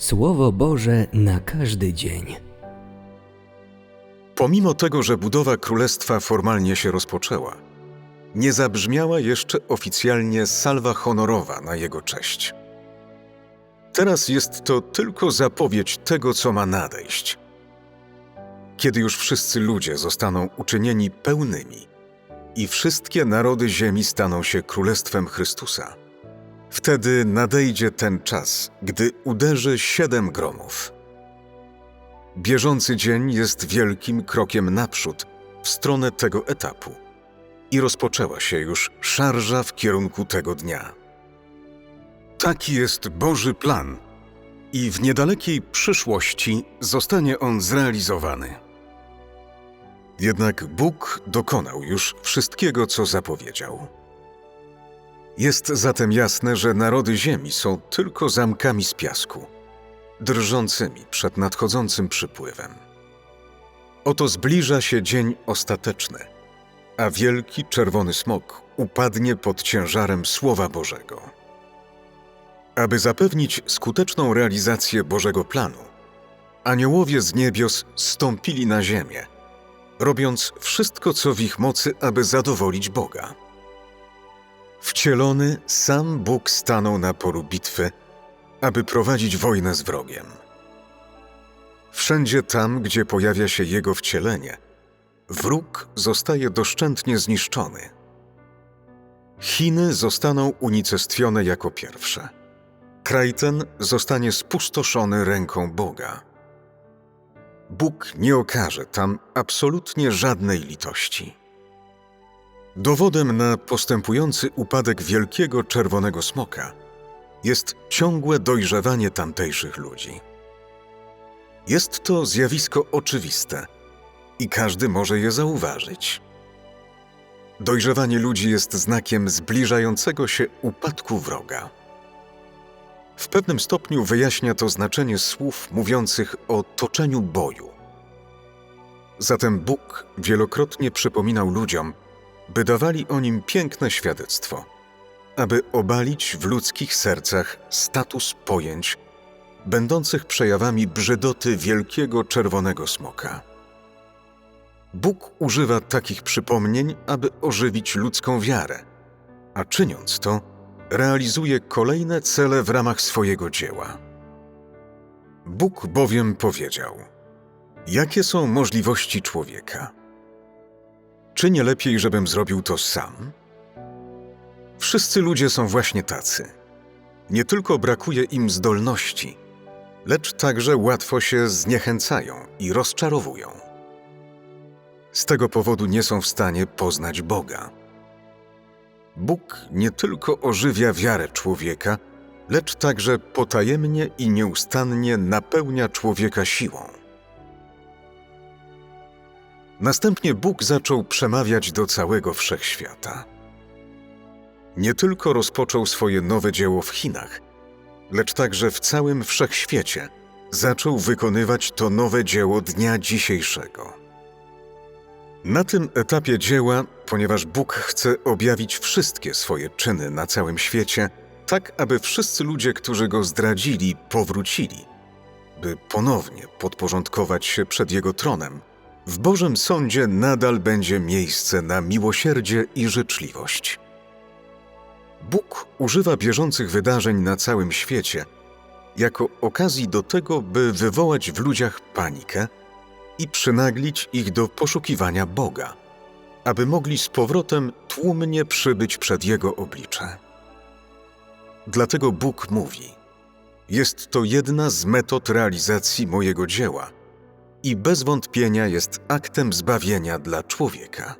Słowo Boże na każdy dzień. Pomimo tego, że budowa królestwa formalnie się rozpoczęła, nie zabrzmiała jeszcze oficjalnie salwa honorowa na jego cześć. Teraz jest to tylko zapowiedź tego, co ma nadejść. Kiedy już wszyscy ludzie zostaną uczynieni pełnymi i wszystkie narody ziemi staną się królestwem Chrystusa, wtedy nadejdzie ten czas, gdy uderzy siedem gromów. Bieżący dzień jest wielkim krokiem naprzód w stronę tego etapu i rozpoczęła się już szarża w kierunku tego dnia. Taki jest Boży plan i w niedalekiej przyszłości zostanie on zrealizowany. Jednak Bóg dokonał już wszystkiego, co zapowiedział. Jest zatem jasne, że narody ziemi są tylko zamkami z piasku, drżącymi przed nadchodzącym przypływem. Oto zbliża się dzień ostateczny, a wielki czerwony smok upadnie pod ciężarem Słowa Bożego. Aby zapewnić skuteczną realizację Bożego planu, aniołowie z niebios stąpili na ziemię, robiąc wszystko, co w ich mocy, aby zadowolić Boga. Wcielony sam Bóg stanął na polu bitwy, aby prowadzić wojnę z wrogiem. Wszędzie tam, gdzie pojawia się jego wcielenie, wróg zostaje doszczętnie zniszczony. Chiny zostaną unicestwione jako pierwsze. Kraj ten zostanie spustoszony ręką Boga. Bóg nie okaże tam absolutnie żadnej litości. Dowodem na postępujący upadek wielkiego czerwonego smoka jest ciągłe dojrzewanie tamtejszych ludzi. Jest to zjawisko oczywiste i każdy może je zauważyć. Dojrzewanie ludzi jest znakiem zbliżającego się upadku wroga. W pewnym stopniu wyjaśnia to znaczenie słów mówiących o toczeniu boju. Zatem Bóg wielokrotnie przypominał ludziom, by dawali o nim piękne świadectwo, aby obalić w ludzkich sercach status pojęć, będących przejawami brzydoty wielkiego czerwonego smoka. Bóg używa takich przypomnień, aby ożywić ludzką wiarę, a czyniąc to, realizuje kolejne cele w ramach swojego dzieła. Bóg bowiem powiedział: Jakie są możliwości człowieka? Czy nie lepiej, żebym zrobił to sam? Wszyscy ludzie są właśnie tacy. Nie tylko brakuje im zdolności, lecz także łatwo się zniechęcają i rozczarowują. Z tego powodu nie są w stanie poznać Boga. Bóg nie tylko ożywia wiarę człowieka, lecz także potajemnie i nieustannie napełnia człowieka siłą. Następnie Bóg zaczął przemawiać do całego wszechświata. Nie tylko rozpoczął swoje nowe dzieło w Chinach, lecz także w całym wszechświecie zaczął wykonywać to nowe dzieło dnia dzisiejszego. Na tym etapie dzieła, ponieważ Bóg chce objawić wszystkie swoje czyny na całym świecie, tak aby wszyscy ludzie, którzy go zdradzili, powrócili, by ponownie podporządkować się przed jego tronem, w Bożym Sądzie nadal będzie miejsce na miłosierdzie i życzliwość. Bóg używa bieżących wydarzeń na całym świecie jako okazji do tego, by wywołać w ludziach panikę i przynaglić ich do poszukiwania Boga, aby mogli z powrotem tłumnie przybyć przed Jego oblicze. Dlatego Bóg mówi: Jest to jedna z metod realizacji mojego dzieła i bez wątpienia jest aktem zbawienia dla człowieka.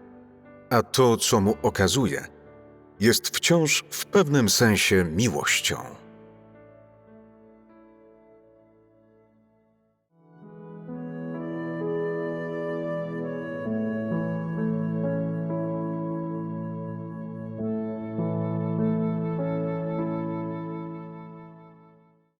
A to, co mu okazuje, jest wciąż w pewnym sensie miłością.